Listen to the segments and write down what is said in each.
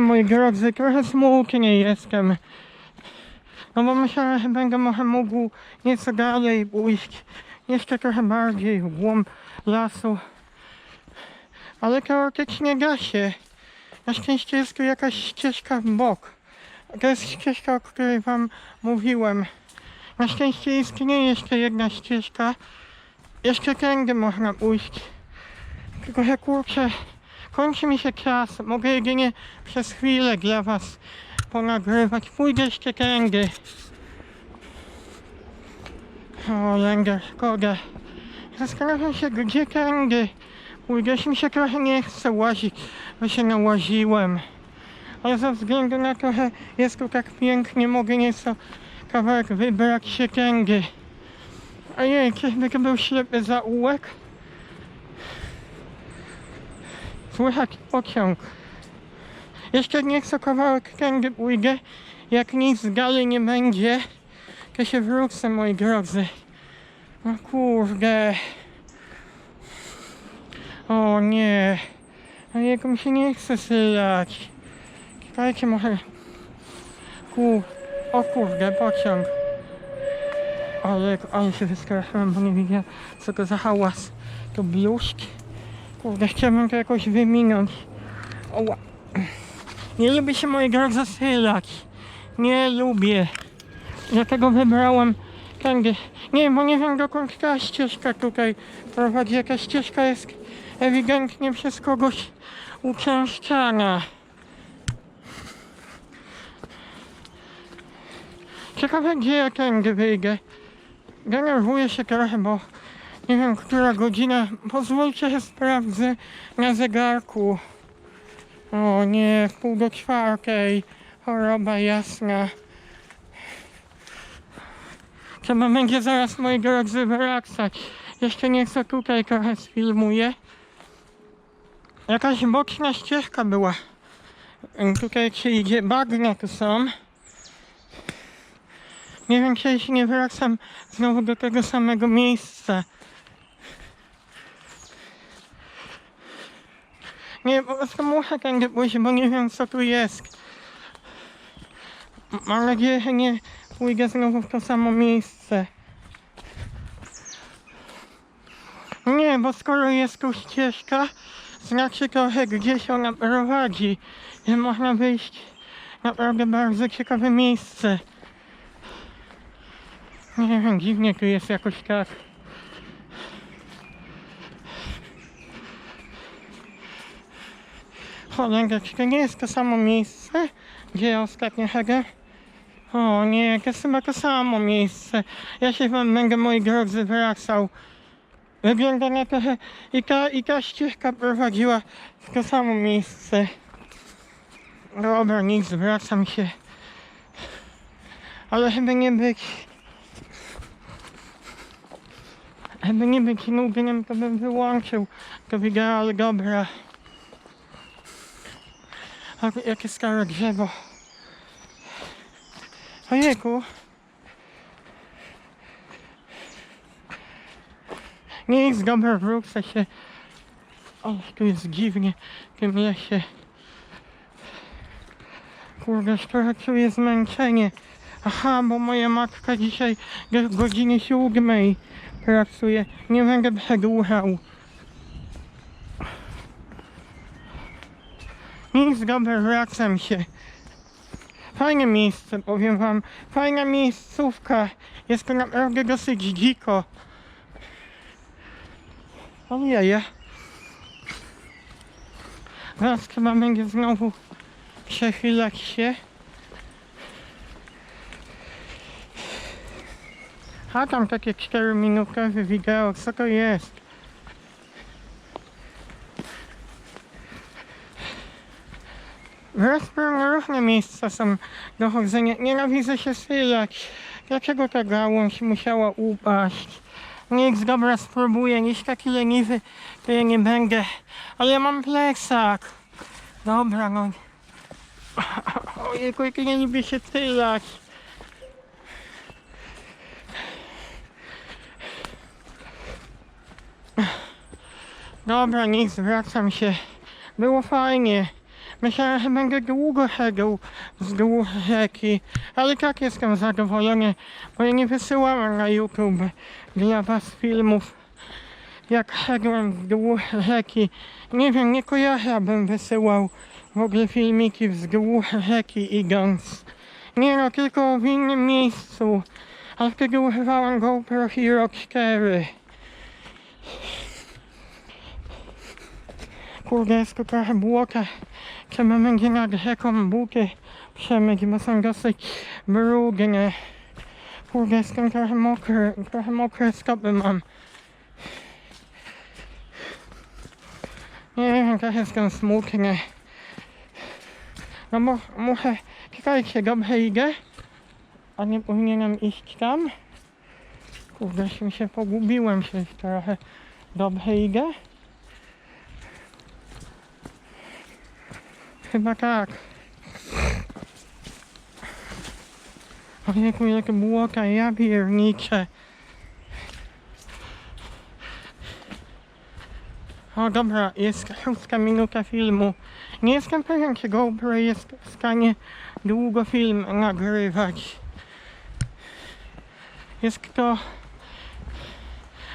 Mój drodzy, trochę smutny jestem. No bo myślałem, że będę może mógł nieco dalej pójść. Jeszcze trochę bardziej w głąb lasu. Ale teoretycznie da się. Na szczęście jest tu jakaś ścieżka w bok. To jest ścieżka, o której wam mówiłem. Na szczęście istnieje jeszcze jedna ścieżka. Jeszcze tędy można pójść. Tylko że kurczę, kończy mi się czas. Mogę jedynie przez chwilę dla was ponagrywać. Pójdę jeszcze tędy. O, Lender, szkoda. Zastanawiam się, gdzie tędy. Już mi się trochę nie chce łazić, bo się nałaziłem. Ale ze względu na to, że jest tu tak pięknie, mogę nieco kawałek wybrać się tędy. Ojej, czyżby to był ślepy zaułek? Słychać pociąg. Jeszcze nie chcę kawałek tędy pójdę. Jak nic dalej nie będzie, to się wrócę, moi drodzy. O kurde. O nie. A jak mi się nie chce sylać. Czekajcie może. Ku. O kurde, pociąg. Ale, ale się wystraszyłem, bo nie widziałem co to za hałas. To bluszcz. Kurde, chciałbym to jakoś wyminąć. Oła. Nie lubię się moi drodzy zasylać. Nie lubię. Dlatego wybrałem tędy. Nie, bo nie wiem dokąd ta ścieżka tutaj prowadzi. Jaka ścieżka jest ewidentnie przez kogoś uczęszczana. Ciekawe gdzie ja tędy wyjdę. Denerwuję się trochę, bo nie wiem która godzina. Pozwólcie, że sprawdzę na zegarku. O nie, pół do czwartej. Choroba jasna. Trzeba będzie zaraz moi drodzy wracać. Jeszcze nieco tutaj trochę sfilmuję. Jakaś boczna ścieżka była. Tutaj się idzie, bagna tu są. Nie wiem, czy jeśli nie wracam znowu do tego samego miejsca. Nie, po prostu muszę tędy pójść, bo nie wiem co tu jest. Mam nadzieję, że nie pójdę znowu w to samo miejsce. Nie, bo skoro jest tu ścieżka, znaczy to, że gdzieś ona prowadzi. I można wyjść naprawdę bardzo ciekawe miejsce. Nie wiem, dziwnie tu jest jakoś tak. Cholera, czy to nie jest to samo miejsce, gdzie ja ostatnio chodzę? O nie, to jest chyba to samo miejsce. Ja się wam będę, moi drodzy, wracał. Wygląda na to, że i ta, i ta ścieżka prowadziła w to samo miejsce. Dobra, nic, wracam się. Ale żeby nie być... Żeby nie być nudnym, to bym wyłączył to wideo, ale dobra. Jakie stare drzewo. Ojejku. Nic, dobra, wrócę się. O, tu jest dziwnie w tym lesie. Kurde, trochę czuję zmęczenie. Aha, bo moja matka dzisiaj do godziny siódmej pracuje. Nie będę przedłużał. Nic, dobra, wracam się. Fajne miejsce, powiem wam. Fajna miejscówka. Jest to naprawdę dosyć dziko. Ojej. Zaraz chyba będzie znowu przechylać się. A tam takie 4 minutowe wideo, co to jest? Różne miejsca są do chodzenia. Nienawidzę się sylać. Dlaczego ta gałąź musiała upaść? Nic, dobra, spróbuję. Niż taki leniwy, to ja nie będę. Ale ja mam plecak. Dobra, no. Ojejku, jak ja nie lubię się tylać. Dobra, nic, wracam się. Było fajnie. Myślałem, że będę długo szedł wzdłuż rzeki, ale tak jestem zadowolony, bo ja nie wysyłałem na YouTube dla was filmów, jak szedłem wzdłuż rzeki. Nie wiem, nie kojarzę, abym wysyłał w ogóle filmiki wzdłuż rzeki idąc. Nie no, tylko w innym miejscu, a wtedy używałem GoPro Hero 4. Kurde, jest tu trochę błota. Trzeba będzie nad rzeką buty przemyć, bo są dosyć brudne. Kurde, jestem trochę mokry, trochę mokre stopy mam. Nie wiem, trochę jestem smutny. No bo muszę, czekajcie, dobrze idę? A nie powinienem iść tam? Kurde, się pogubiłem się trochę. Dobrze idę? Chyba tak. Ojejku, jak błota, ja pierniczę. O dobra, jest szósta minuta filmu. Nie jestem pewien, czy GoPro jest w stanie długo film nagrywać. Jest to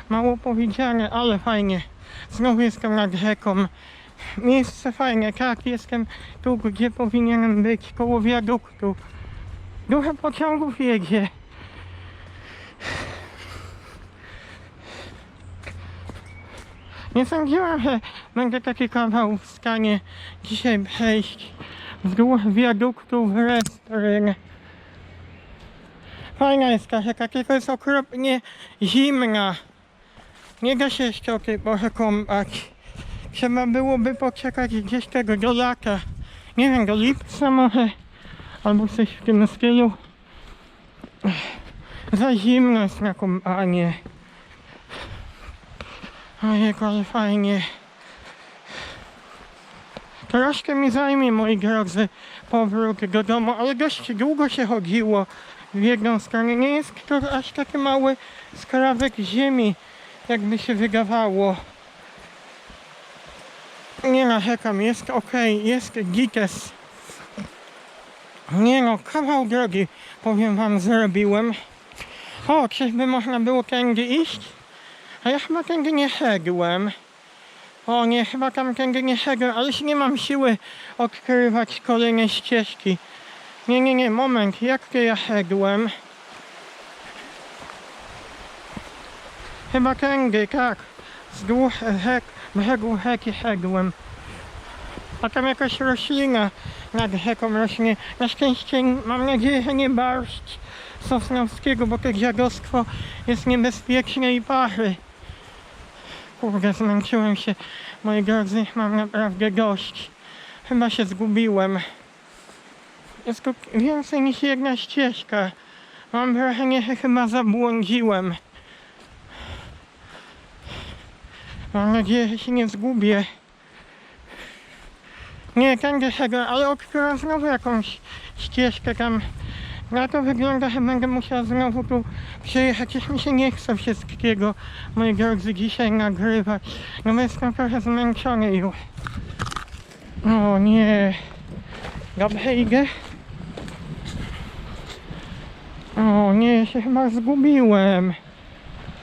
mało powiedziane, ale fajnie. Znowu jestem nad rzeką. Miejsce fajne, tak, jestem tu, gdzie powinienem być, koło wiaduktu. Dużo pociągów jedzie. Nie sądziłem, że będę taki kawał w stanie dzisiaj przejść wzdłuż wiaduktu w Restryn. Fajna jest ta rzeka, tylko jest okropnie zimna. Nie da się jeszcze o tej porze kąpać. Trzeba byłoby poczekać gdzieś tego do. Nie wiem, do lipca może. Albo coś w tym stylu. Za zimno jest na kąpanie. Ojejku, ale fajnie. Troszkę mi zajmie, moi drodzy, powrót do domu, ale dość długo się chodziło w jedną stronę. Nie jest to aż taki mały skrawek ziemi, jakby się wydawało. Nie narzekam, jest ok, jest gites. Nie no, kawał drogi, powiem wam, zrobiłem. O, czyżby można było tędy iść? A ja chyba tędy nie szedłem. O nie, chyba tam tędy nie szedłem, ale już nie mam siły odkrywać kolejne ścieżki. Nie, nie, nie, moment, jak to ja szedłem? Chyba tędy, tak. Wzdłuż rzek, brzegu rzeki szedłem. A tam jakaś roślina nad rzeką rośnie. Na szczęście mam nadzieję, że nie barszcz sosnowskiego, bo to dziadostwo jest niebezpieczne i pachy. Kurde, zmęczyłem się. Moi drodzy, mam naprawdę dość. Chyba się zgubiłem. Jest tu więcej niż jedna ścieżka. Mam wrażenie, że chyba zabłądziłem. Mam nadzieję, że się nie zgubię. Nie, tędy szedłem, ale odkryłem znowu jakąś ścieżkę tam. Na to wygląda, że będę musiał znowu tu przyjechać. Już mi się nie chce wszystkiego, moi drodzy, dzisiaj nagrywać. No bo jestem trochę zmęczony już. O nie. Dobrze idę? O nie, się chyba zgubiłem.